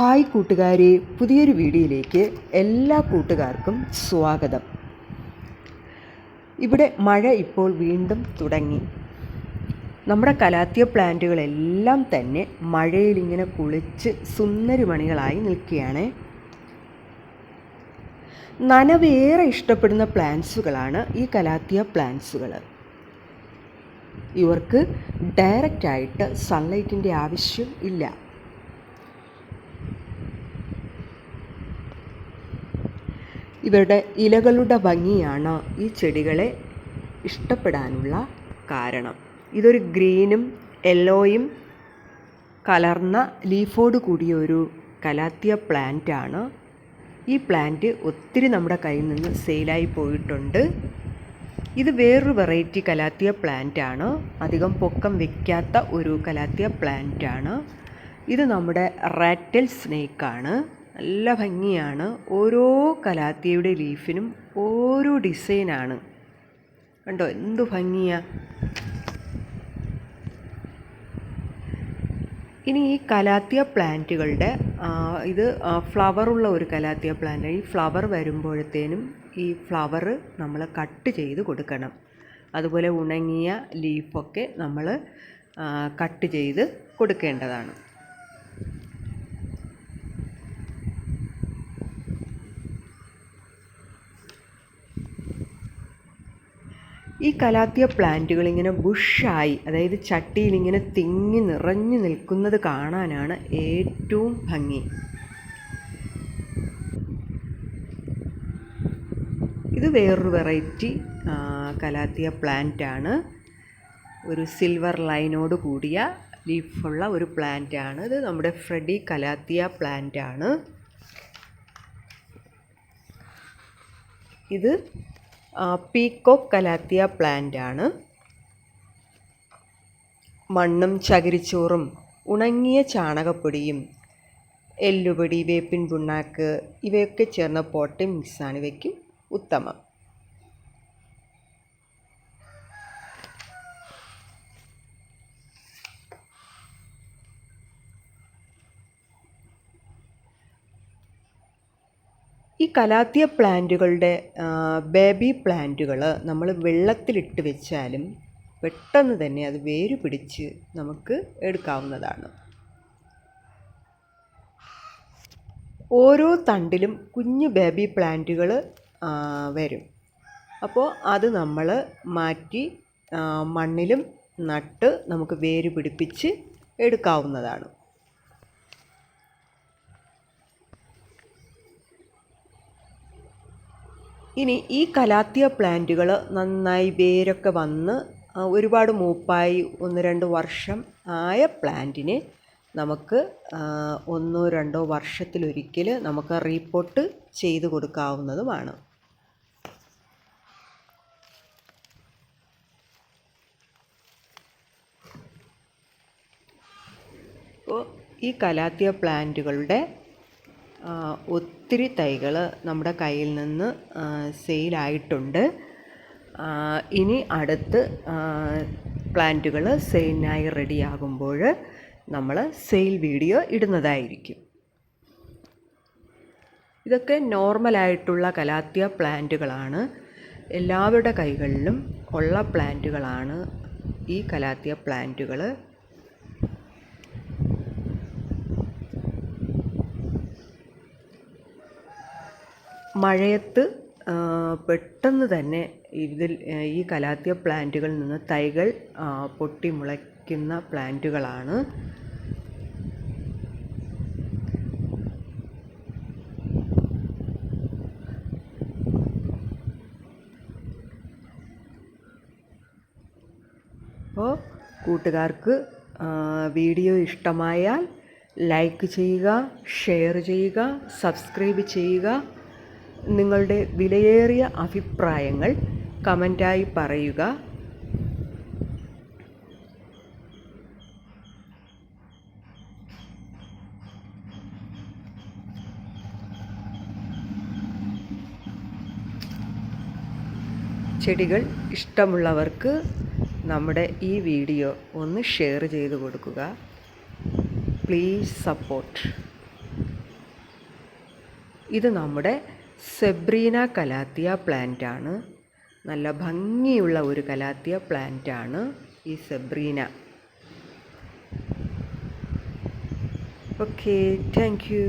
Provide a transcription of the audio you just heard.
Hi കൂട്ടുകാരെ പുതിയൊരു വീഡിയോയിലേക്ക് എല്ലാ കൂട്ടുകാർക്കും സ്വാഗതം. ഇവിടെ മഴ ഇപ്പോൾ വീണ്ടും തുടങ്ങി. നമ്മുടെ കലാത്തിയ പ്ലാന്റുകളെല്ലാം തന്നെ മഴയിൽ ഇങ്ങനെ കുളിച്ച് സുന്ദരിമണികളായി നിൽക്കുകയാണ്. നനവേറെ ഇഷ്ടപ്പെടുന്ന പ്ലാന്റ്സുകളാണ് ഈ കലാത്തിയ പ്ലാന്റ്സുകൾ ഇവർക്ക് ഡയറക്റ്റായിട്ട് സൺലൈറ്റിന്റെ ആവശ്യം ഇല്ല. ഇവരുടെ ഇലകളുടെ ഭംഗിയാണ് ഈ ചെടികളെ ഇഷ്ടപ്പെടാനുള്ള കാരണം. ഇതൊരു ഗ്രീനും യെല്ലോയും കലർന്ന ലീഫോട് കൂടിയ ഒരു കലാത്തിയ പ്ലാന്റാണ്. ഈ പ്ലാന്റ് ഒത്തിരി നമ്മുടെ കയ്യിൽ നിന്ന് സെയിലായി പോയിട്ടുണ്ട്. ഇത് വേറൊരു വെറൈറ്റി കലാത്തിയ പ്ലാന്റാണ്. അധികം പൊക്കം വെക്കാത്ത ഒരു കലാത്തിയ പ്ലാന്റാണ്. ഇത് നമ്മുടെ റാറ്റൽ സ്നേക്കാണ്. നല്ല ഭംഗിയാണ്. ഓരോ കലാത്തിയുടെ ലീഫിനും ഓരോ ഡിസൈനാണ്. കണ്ടോ എന്തു ഭംഗിയാ. ഇനി ഈ കലാത്തിയ പ്ലാന്റുകളുടെ ഇത് ഫ്ലവറുള്ള ഒരു കലാത്തിയ പ്ലാന്റ്. ഈ ഫ്ലവർ വരുമ്പോഴത്തേനും ഈ ഫ്ലവർ നമ്മൾ കട്ട് ചെയ്ത് കൊടുക്കണം. അതുപോലെ ഉണങ്ങിയ ലീഫൊക്കെ നമ്മൾ കട്ട് ചെയ്ത് കൊടുക്കേണ്ടതാണ്. ഈ കലാത്തിയ പ്ലാന്റുകൾ ഇങ്ങനെ ബുഷായി അതായത് ചട്ടിയിൽ ഇങ്ങനെ തിങ്ങി നിറഞ്ഞു നിൽക്കുന്നത് കാണാനാണ് ഏറ്റവും ഭംഗി. ഇത് വേറൊരു വെറൈറ്റി കലാത്തിയ പ്ലാന്റ് ആണ് ഒരു സിൽവർ ലൈനോട് കൂടിയ ലീഫുള്ള ഒരു പ്ലാന്റ് ആണ് ഇത് നമ്മുടെ ഫ്രെഡി കലാത്തിയ പ്ലാന്റ് ആണ് ഇത് പീക്കോക്ക് കലാത്തിയ പ്ലാന്റ് ആണ്. മണ്ണും ചകിരിച്ചോറും ഉണങ്ങിയ ചാണകപ്പൊടിയും എല്ലുപൊടി വേപ്പിൻ പുണ്ണാക്ക് ഇവയൊക്കെ ചേർന്ന പോട്ടി മിക്സാണ് ഇവയ്ക്ക് ഉത്തമം. ഈ കലാത്തിയ പ്ലാന്റുകളുടെ ബേബി പ്ലാന്റുകൾ നമ്മൾ വെള്ളത്തിലിട്ട് വെച്ചാലും പെട്ടെന്ന് തന്നെ അത് വേര് പിടിച്ച് നമുക്ക് എടുക്കാവുന്നതാണ്. ഓരോ തണ്ടിലും കുഞ്ഞു ബേബി പ്ലാന്റുകൾ വരും. അപ്പോൾ അത് നമ്മൾ മാറ്റി മണ്ണിലും നട്ട് നമുക്ക് വേര് പിടിപ്പിച്ച് എടുക്കാവുന്നതാണ്. ഇനി ഈ കലാത്തിയ പ്ലാന്റുകൾ നന്നായി വേരൊക്കെ വന്ന് ഒരുപാട് മൂപ്പായി ഒന്ന് രണ്ട് വർഷം ആയ പ്ലാന്റിനെ നമുക്ക് ഒന്നോ രണ്ടോ വർഷത്തിലൊരിക്കൽ നമുക്ക് റീപോട്ട് ചെയ്ത് കൊടുക്കാവുന്നതുമാണ്. ഈ കലാത്തിയ പ്ലാന്റുകളുടെ ഒത്തിരി തൈകൾ നമ്മുടെ കയ്യിൽ നിന്ന് സെയിലായിട്ടുണ്ട്. ഇനി അടുത്ത് പ്ലാന്റുകൾ സെയിലിനായി റെഡിയാകുമ്പോൾ നമ്മൾ സെയിൽ വീഡിയോ ഇടുന്നതായിരിക്കും. ഇതൊക്കെ നോർമലായിട്ടുള്ള കലാത്തിയ പ്ലാന്റുകളാണ്. എല്ലാവരുടെ കൈകളിലും ഉള്ള പ്ലാന്റുകളാണ് ഈ കലാത്തിയ പ്ലാന്റുകൾ മഴയത്ത് പെട്ടെന്ന് തന്നെ ഇതിൽ ഈ കലാത്തിയ പ്ലാന്റുകളിൽ നിന്ന് തൈകൾ പൊട്ടി മുളയ്ക്കുന്ന പ്ലാന്റുകളാണ്. അപ്പോൾ കൂട്ടുകാർക്ക് വീഡിയോ ഇഷ്ടമായാൽ ലൈക്ക് ചെയ്യുക ഷെയർ ചെയ്യുക സബ്സ്ക്രൈബ് ചെയ്യുക. നിങ്ങളുടെ വിലയേറിയ അഭിപ്രായങ്ങൾ കമന്റായി പറയുക. ചെടികൾ ഇഷ്ടമുള്ളവർക്ക് നമ്മുടെ ഈ വീഡിയോ ഒന്ന് ഷെയർ ചെയ്ത് കൊടുക്കുക. Please support. ഇത് നമ്മുടെ സെബ്രീന കലാത്തിയ പ്ലാന്റ് ആണ് നല്ല ഭംഗിയുള്ള ഒരു കലാത്തിയ പ്ലാന്റ് ആണ് ഈ സെബ്രീന. Okay thank you